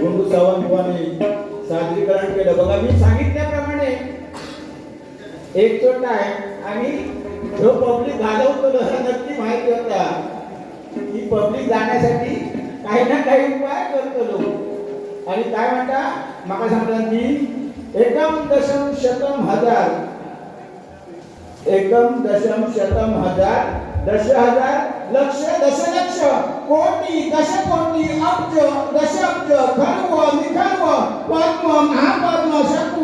गुंडू सावंतवाने सादरीकरण केलं. बघा मी सांगितल्याप्रमाणे एक चोट आहे आणि जो पब्लिक घालवतो नक्की माहिती होता की पब्लिक जाण्यासाठी काही ना काही उपाय करतो लोक. आणि काय म्हणता? माका सांगतात की एकम दशम शतम हजार एकम दशम शतम हजार दश हजार लक्ष दशलक्ष कोटी दशकोटी अब्ज दशअब्ज खर्व निखर्व पद्म महापद्म शंकू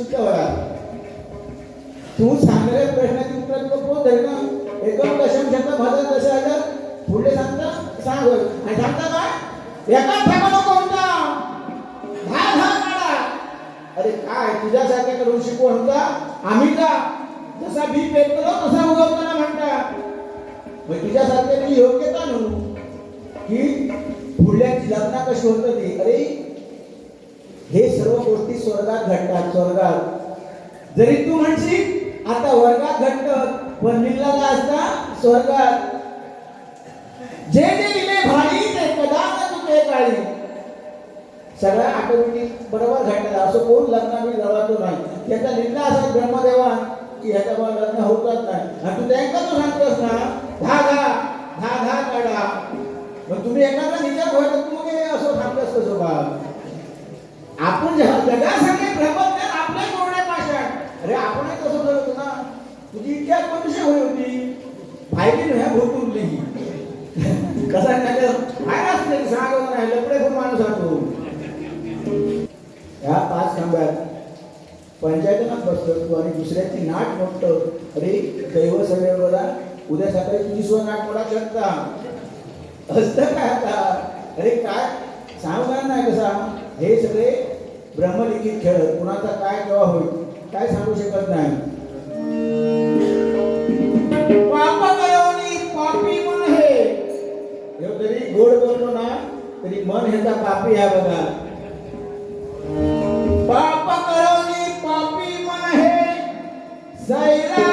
शुद्ध होया तू सांगलेल्या प्रश्नाची उत्तर तुला कोण देईल ना एकम दशम शब्द हजार दश हजार पुढे सांगता सांग आणि सांगता काय? एका ठेवा नको होता हा दहा काढा. अरे काय तुझ्यासारख्याकडून शिकवण म्हणता? आम्ही का? जसा बी पेरतो तसा उगवताना म्हणता. मग तुझ्यासारखे मी योग्यता नव्हू की पुढल्याची लग्न कशी होतं ती? अरे हे सर्व गोष्टी स्वर्गात घडतात स्वर्गात. जरी तू म्हणशील आता वर्गात घडत पण लिहिलेला असता स्वर्गात. जे जे लिहिले भारी ते कदाच तुझे काळी. सगळ्या ऑटोमॅटिक बरोबर घडलेला असं कोण लग्नामध्ये जवळतो नाही. त्याचा लिहिला असा ब्रह्मदेवा की ह्याचा मला लग्न होतच नाही. आणि तू त्यांना तू सांगतोस ना दहा दहा दहा दहा काढा. मग तुम्ही एखादा निजात व्हायचं तू मग असं सांगतोस कसं बा आपण जेव्हा जगासाठी प्रबंधन आपल्या कोरड्या पाषाण अरे आपणही तसं करत होतो ना त्यात कोणती मनुष्य होती फायदी ह्या भरपूर कसा नाही काय असते सांगत नाही लपडे खूप माणूस राहतो ह्या पाच खांब्यात पंचायतनात बसतो तू आणि दुसऱ्याची नाट मोडतो अरे दैव सगळ्या उद्या सकाळी तुझी सुद्धा नाट मोडा शकता असतं काय आता? अरे काय? सांगणार नाही कसा? हे सगळे ब्रह्मलिखित खेळ कुणाचा काय केव्हा होईल? काय सांगू शकत नाही. गोड बोलतो ना तरी मन ह्याचा पापी आहे बघा. पाप करवली पापी मन हे सैरा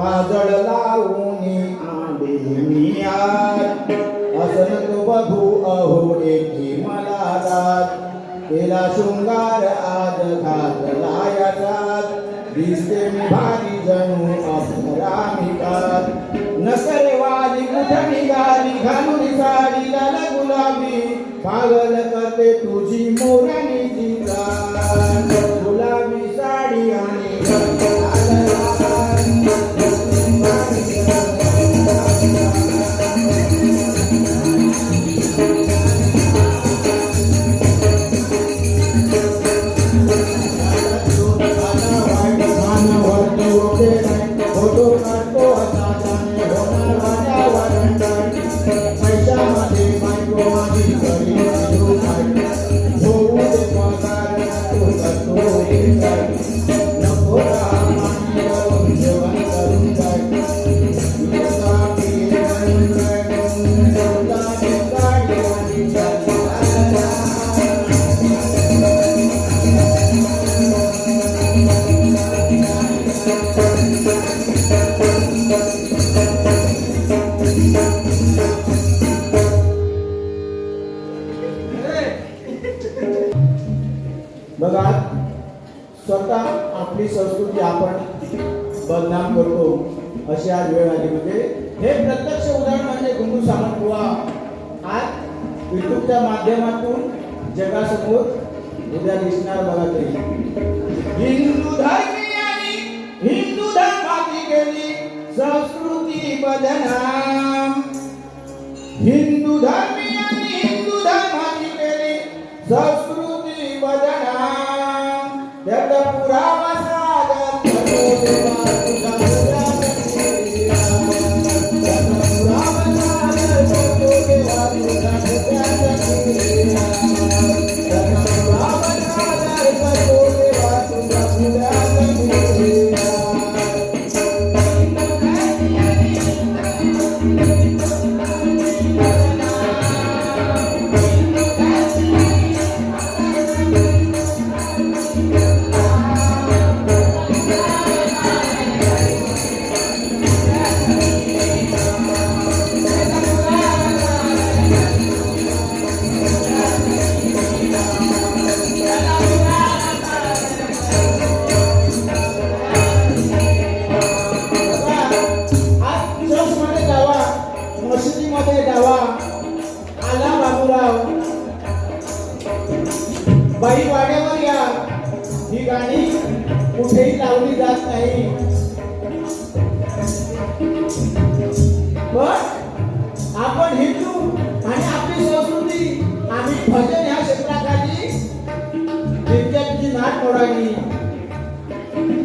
काजळ लावून आले मी आत. असन तो बघू अहोडेची मला रात तेला शृंगार आज घात लायाचात दिसते मी भारी जणू अपरामिकात नसरे वाली कुठे गाली? घालून साडीला गुलाबी. पागल करते तुझी मोरा युट्यूबच्या माध्यमातून जगासमोर उद्या दिसणार मला ते हिंदू धर्मियांनी हिंदू धर्माची गेली संस्कृती बदनाम. हिंदू धर्मियांनी हिंदू धर्माची गेली संस्कृती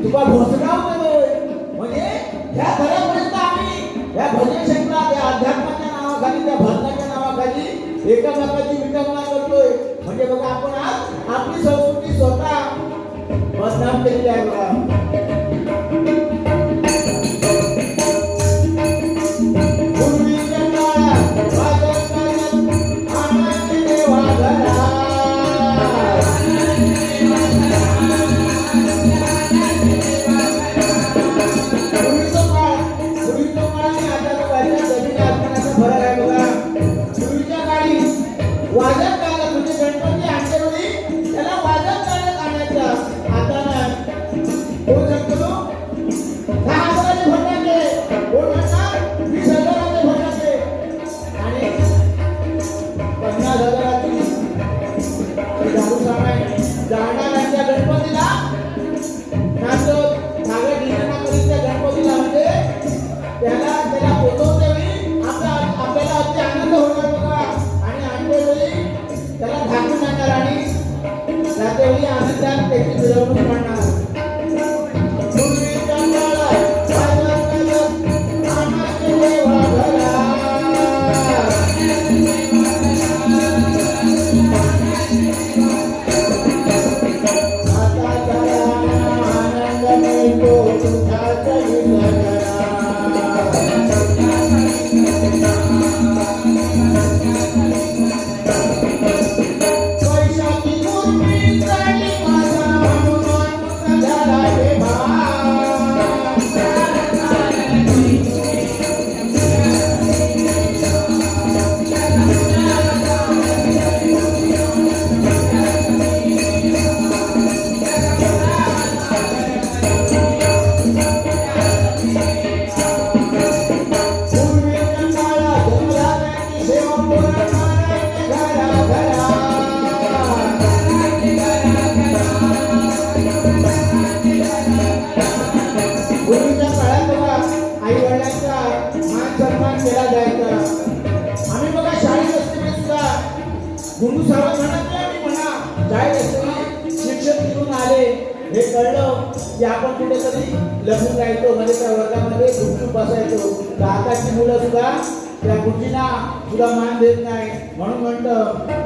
तुका घोसगाव म्हणजे ह्या घरापर्यंत आम्ही या भजन क्षेत्रात या अध्यात्माच्या नावाखाली त्या भारताच्या नावाखाली एकामेकाची पूर्वीच्या काळात बघा आई मान केला जायचा. आम्ही बघा शाळेत शिक्षक तिथून आले. हे कळलं की आपण कुठेतरी लपून राहायचो म्हणजे त्या वर्गामध्ये गुपचूप बसायचो. मुलं सुद्धा त्या गुंजीना सुद्धा मान देत नाही. म्हणून म्हणतं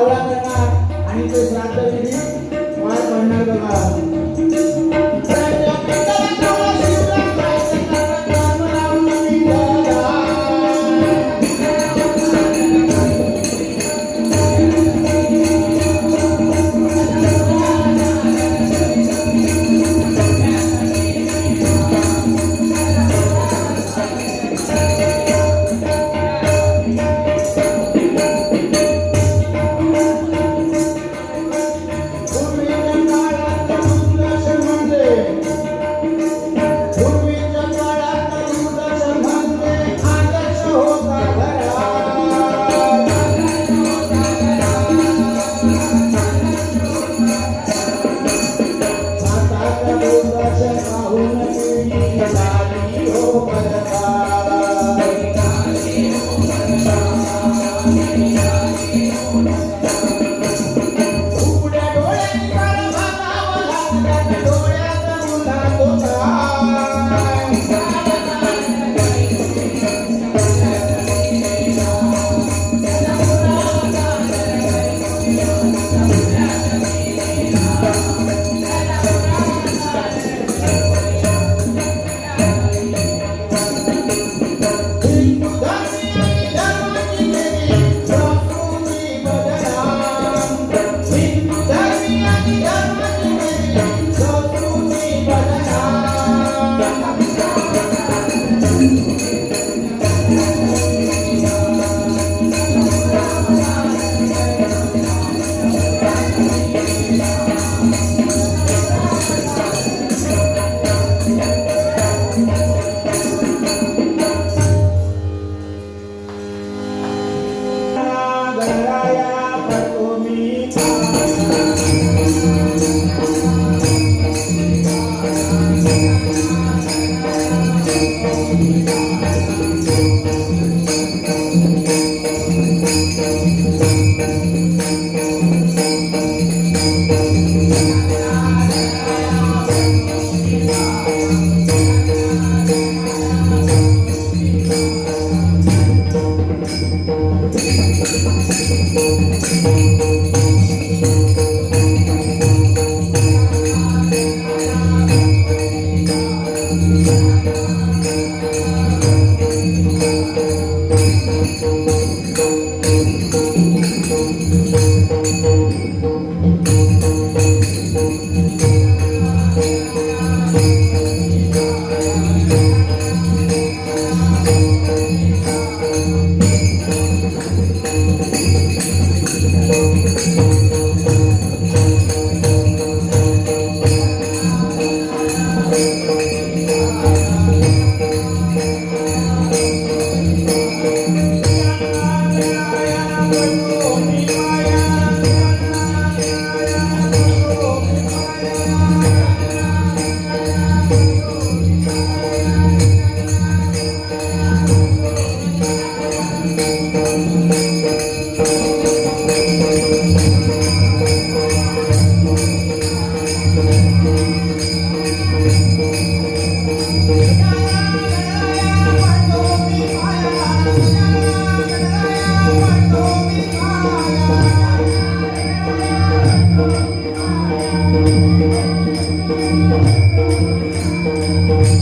गर्भाचा करणार आणि ते श्राद्ध तिने पार पडणार बघा.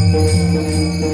Música